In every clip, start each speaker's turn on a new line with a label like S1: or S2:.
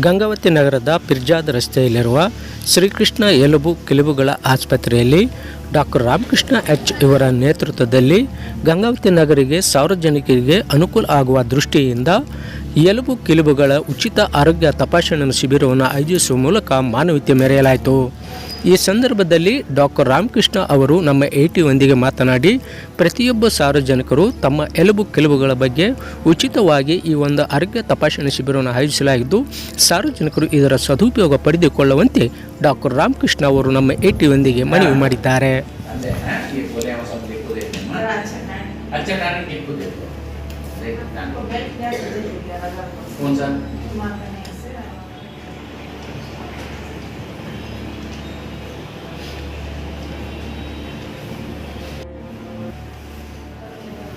S1: ಗಂಗಾವತಿ ನಗರದ ಪಿರ್ಜಾದ್ ರಸ್ತೆಯಲ್ಲಿರುವ ಶ್ರೀಕೃಷ್ಣ ಎಲುಬು ಕಿಲುಬುಗಳ ಆಸ್ಪತ್ರೆಯಲ್ಲಿ ಡಾಕ್ಟರ್ ರಾಮಕೃಷ್ಣ ಎಚ್ ಇವರ ನೇತೃತ್ವದಲ್ಲಿ ಗಂಗಾವತಿ ನಗರಿಗೆ ಸಾರ್ವಜನಿಕರಿಗೆ ಅನುಕೂಲ ಆಗುವ ದೃಷ್ಟಿಯಿಂದ ಎಲುಬು ಕಿಲುಬುಗಳ ಉಚಿತ ಆರೋಗ್ಯ ತಪಾಸಣಾ ಶಿಬಿರವನ್ನು ಆಯೋಜಿಸುವ ಮೂಲಕ ಮಾನವೀಯತೆ ಮೆರೆಯಲಾಯಿತು. ಈ ಸಂದರ್ಭದಲ್ಲಿ ಡಾಕ್ಟರ್ ರಾಮಕೃಷ್ಣ ಅವರು ನಮ್ಮ ಏಟಿಯೊಂದಿಗೆ ಮಾತನಾಡಿ ಪ್ರತಿಯೊಬ್ಬ ಸಾರ್ವಜನಿಕರು ತಮ್ಮ ಎಲುಬು ಕೆಲುಬುಗಳ ಬಗ್ಗೆ ಉಚಿತವಾಗಿ ಈ ಒಂದು ಆರೋಗ್ಯ ತಪಾಸಣೆ ಶಿಬಿರವನ್ನು ಆಯೋಜಿಸಲಾಗಿದ್ದು ಸಾರ್ವಜನಿಕರು ಇದರ ಸದುಪಯೋಗ ಪಡೆದುಕೊಳ್ಳುವಂತೆ ಡಾಕ್ಟರ್ ರಾಮಕೃಷ್ಣ ಅವರು ನಮ್ಮ ಏಟಿಯೊಂದಿಗೆ ಮನವಿ ಮಾಡಿದ್ದಾರೆ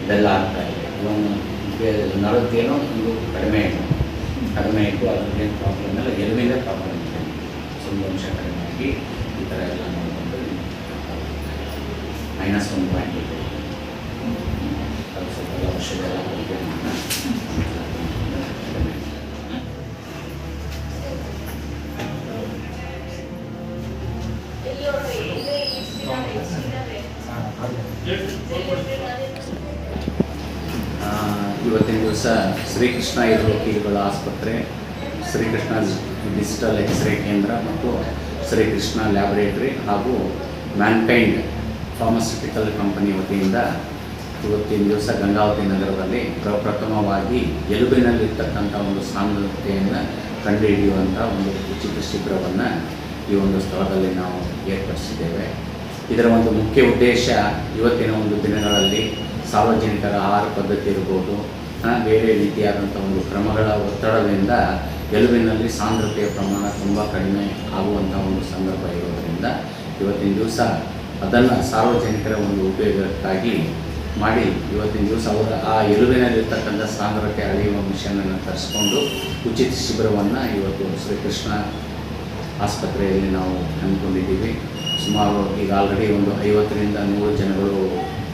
S2: ಇದೆಲ್ಲ ಆಗ್ತಾ ಇದೆ ಇವನು ನಲವತ್ತೇನೋ ಇದು ಕಡಿಮೆ ಇಟ್ಟು ಕಡಿಮೆ ಇಟ್ಟು ಅದ್ರದ್ದೇನು ಪ್ರಾಬ್ಲಮ್ ಇಲ್ಲ ಎಲ್ಮಿಂದ ಪ್ರಾಬ್ಲಮ್ ಇದೆ ಸುಮ್ಮನೆ ಅಂಶ ಕಡಿಮೆ ಆಗಿ ಈ ಥರ ಎಲ್ಲ ನೋಡಿಕೊಂಡು ಮೈನಸ್ ಒಂದು ಪಾಯಿಂಟ್ ಇದೆ ಇವತ್ತಿನ ದಿವಸ ಶ್ರೀಕೃಷ್ಣ ಇರುವಕೀಲುಗಳ ಆಸ್ಪತ್ರೆ, ಶ್ರೀಕೃಷ್ಣ ಡಿಜಿಟಲ್ ಎಕ್ಸ್ರೇ ಕೇಂದ್ರ ಮತ್ತು ಶ್ರೀಕೃಷ್ಣ ಲ್ಯಾಬೊರೇಟರಿ ಹಾಗೂ ಮ್ಯಾನ್ಕೈಂಡ್ ಫಾರ್ಮಸ್ಯೂಟಿಕಲ್ ಕಂಪನಿ ವತಿಯಿಂದ ಇವತ್ತಿನ ದಿವಸ ಗಂಗಾವತಿ ನಗರದಲ್ಲಿ ಪ್ರಪ್ರಥಮವಾಗಿ ಎಲುಬಿನಲ್ಲಿರ್ತಕ್ಕಂಥ ಒಂದು ಸಾಂದ್ರತೆಯನ್ನು ಕಂಡುಹಿಡಿಯುವಂಥ ಒಂದು ಉಚಿತ ಶಿಬಿರವನ್ನು ಈ ಒಂದು ಸ್ಥಳದಲ್ಲಿ ನಾವು ಏರ್ಪಡಿಸಿದ್ದೇವೆ. ಇದರ ಒಂದು ಮುಖ್ಯ ಉದ್ದೇಶ ಇವತ್ತಿನ ಒಂದು ದಿನಗಳಲ್ಲಿ ಸಾರ್ವಜನಿಕರ ಆಹಾರ ಪದ್ಧತಿ ಇರ್ಬೋದು ಬೇರೆ ರೀತಿಯಾದಂಥ ಒಂದು ಕ್ರಮಗಳ ಒತ್ತಡದಿಂದ ಎಲುಬಿನಲ್ಲಿ ಸಾಂದ್ರತೆಯ ಪ್ರಮಾಣ ತುಂಬ ಕಡಿಮೆ ಆಗುವಂಥ ಒಂದು ಸಂದರ್ಭ ಇರೋದರಿಂದ ಇವತ್ತಿನ ದಿವಸ ಅದನ್ನು ಸಾರ್ವಜನಿಕರ ಒಂದು ಉಪಯೋಗಕ್ಕಾಗಿ ಮಾಡಿ ಇವತ್ತಿನ ದಿವಸ ಅವರ ಆ ಎಲುಬಿನಲ್ಲಿರ್ತಕ್ಕಂಥ ಸಾಂದ್ರತೆ ಅಳೆಯುವ ಮಿಷನನ್ನು ತರಿಸ್ಕೊಂಡು ಉಚಿತ ಶಿಬಿರವನ್ನು ಇವತ್ತು ಶ್ರೀಕೃಷ್ಣ ಆಸ್ಪತ್ರೆಯಲ್ಲಿ ನಾವು ಹಮ್ಮಿಕೊಂಡಿದ್ದೀವಿ. ಸುಮಾರು ಈಗ ಆಲ್ರೆಡಿ ಒಂದು ಐವತ್ತರಿಂದ ನೂರು ಜನಗಳು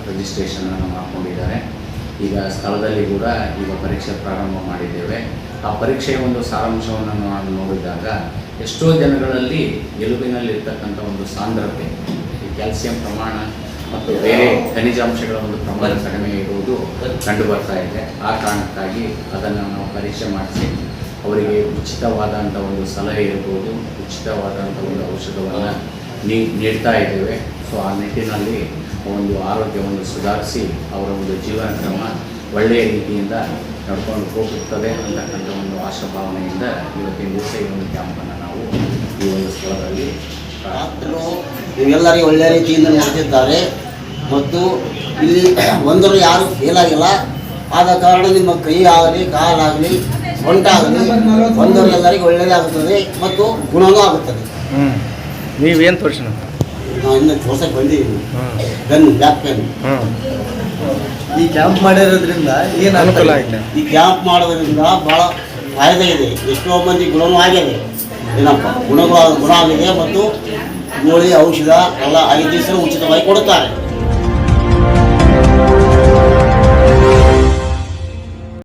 S2: ರಿಜಿಸ್ಟ್ರೇಷನನ್ನು ಮಾಡ್ಕೊಂಡಿದ್ದಾರೆ. ಈಗ ಸ್ಥಳದಲ್ಲಿ ಕೂಡ ಈಗ ಪರೀಕ್ಷೆ ಪ್ರಾರಂಭ ಮಾಡಿದ್ದೇವೆ. ಆ ಪರೀಕ್ಷೆಯ ಒಂದು ಸಾರಾಂಶವನ್ನು ನಾವು ನೋಡಿದಾಗ ಎಷ್ಟೋ ಜನಗಳಲ್ಲಿ ಗೆಲುವಿನಲ್ಲಿರ್ತಕ್ಕಂಥ ಒಂದು ಸಾಂದ್ರತೆ ಕ್ಯಾಲ್ಸಿಯಂ ಪ್ರಮಾಣ ಮತ್ತು ಬೇರೆ ಖನಿಜಾಂಶಗಳ ಒಂದು ಪ್ರಮಾಣ ಕಡಿಮೆ ಇರುವುದು ಕಂಡು ಬರ್ತಾ ಇದೆ. ಆ ಕಾರಣಕ್ಕಾಗಿ ಅದನ್ನು ನಾವು ಪರೀಕ್ಷೆ ಮಾಡಿಸಿ, ಅವರಿಗೆ ಉಚಿತವಾದಂಥ ಒಂದು ಸಲಹೆ ಇರ್ಬೋದು ಉಚಿತವಾದಂಥ ಒಂದು ಔಷಧವನ್ನು ನೀಡ್ತಾ ಇದ್ದೇವೆ. ಸೊ ಆ ನಿಟ್ಟಿನಲ್ಲಿ ಒಂದು ಆರೋಗ್ಯವನ್ನು ಸುಧಾರಿಸಿ ಅವರ ಒಂದು ಜೀವನ ಕ್ರಮ ಒಳ್ಳೆಯ ರೀತಿಯಿಂದ ನಡ್ಕೊಂಡು ಹೋಗುತ್ತದೆ ಅಂತಕ್ಕಂಥ ಒಂದು ಆಶಾಭಾವನೆಯಿಂದ ಇವತ್ತಿನ ದಿವಸ ಈ ಒಂದು ಕ್ಯಾಂಪನ್ನು ನಾವು ಈ ಒಂದು ಸ್ಥಳದಲ್ಲಿ
S3: ಡಾಕ್ಟರು ಇವೆಲ್ಲರಿಗೆ ಒಳ್ಳೆಯ ರೀತಿಯಿಂದ ನಡೆಸಿದ್ದಾರೆ ಮತ್ತು ಇಲ್ಲಿ ಒಂದರು ಯಾರು ಫೇಲ್ ಆಗಿಲ್ಲ. ಆದ ಕಾರಣ ನಿಮ್ಮ ಕೈ ಆಗಲಿ ಕಾಲಾಗಲಿ ಸೊಂಟಾಗಲಿ ಒಳ್ಳೆಯದೇ ಒಳ್ಳೆಯದಾಗುತ್ತದೆ ಮತ್ತು ಗುಣವೂ ಆಗುತ್ತದೆ.
S1: ನೀವೇನು ತೋರಿಸಿ
S3: ನಾವು ಇನ್ನು ತೋರ್ಸಕ್ಕೆ ಬಂದಿದ್ದೀವಿ ಗನ್ ಬ್ಯಾಕ್ ಪೇನ್.
S4: ಈ ಕ್ಯಾಂಪ್ ಮಾಡಿರೋದ್ರಿಂದ ಏನು
S1: ಅನುಕೂಲ ಆಗಿದೆ.
S3: ಈ ಕ್ಯಾಂಪ್ ಮಾಡೋದ್ರಿಂದ ಭಾಳ ಫಾಯ್ದೆ ಇದೆ. ಎಷ್ಟೋ ಮಂದಿ ಗುಣವೂ ಆಗಿದೆ ಏನಪ್ಪ ಗುಣಗಳ ಗುಣ ಮತ್ತು ಗೋಳಿ ಔಷಧ ಎಲ್ಲ ಐದು ದಿವಸ ಉಚಿತವಾಗಿ ಕೊಡುತ್ತಾರೆ.